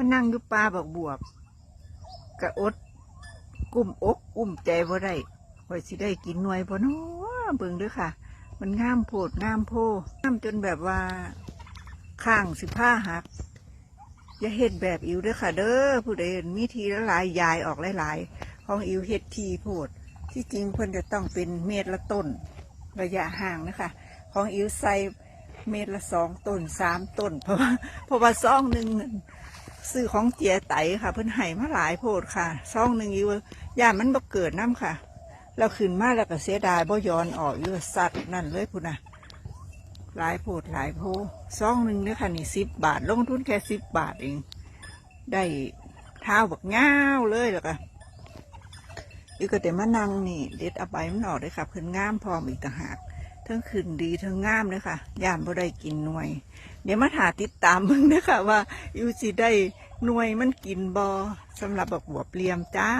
มานั่งอยู่ปลาบักบวบกะอดกุ้มอกกุ้มใจบ่ได้ข่อยสิได้กินหน่วยบ่เนาะเบิ่งเด้อค่ะ มันงามโพดงามโพงามจนแบบว่าข้างสิผ้าหักอย่าเฮ็ดแบบอิวเด้อค่ะ เด้อผู้ใดเห็นมีทีละหลายยายออกหลายๆของอิวเฮ็ดทีโพด ที่จริงเพิ่นจะต้องเป็นเมตรละต้น ระยะห่างนะคะ ของอิวใส่เมตรละสองต้นสามต้น เพราะว่าเพราะว่าซองหนึ่ง ซื้อของเจียไตค่ะ เพิ่นให้มาหลายโพดค่ะซองหนึ่งอิวย่ามันบ่เกิดน้ำค่ะ เราขึ้นมาแล้วก็เสียดายบ่ย้อนออกอยู่สัตว์นั่นเลยพุ่นนะหลายโพดหลายโพซองหนึ่งเนี่ยค่ะนี่สิบบาท ลงทุนแค่สิบบาทเอง ได้เท้าบักง่าวเลยแล้วก็อีกก็แต่มานั่งนี่ เด็ดเอาใบมันออกเลยค่ะเพิ่นงามพร้อมอีกต่างหากทั้งขึ้นดีทั้งงามเลยค่ะย่ามบ่ได้กินหน่วยเดี๋ยวมาถาติดตามมึงนะคะว่า อยู่สิได้หน่วยมันกินบอสำหรับบักบวบเลียมจ้า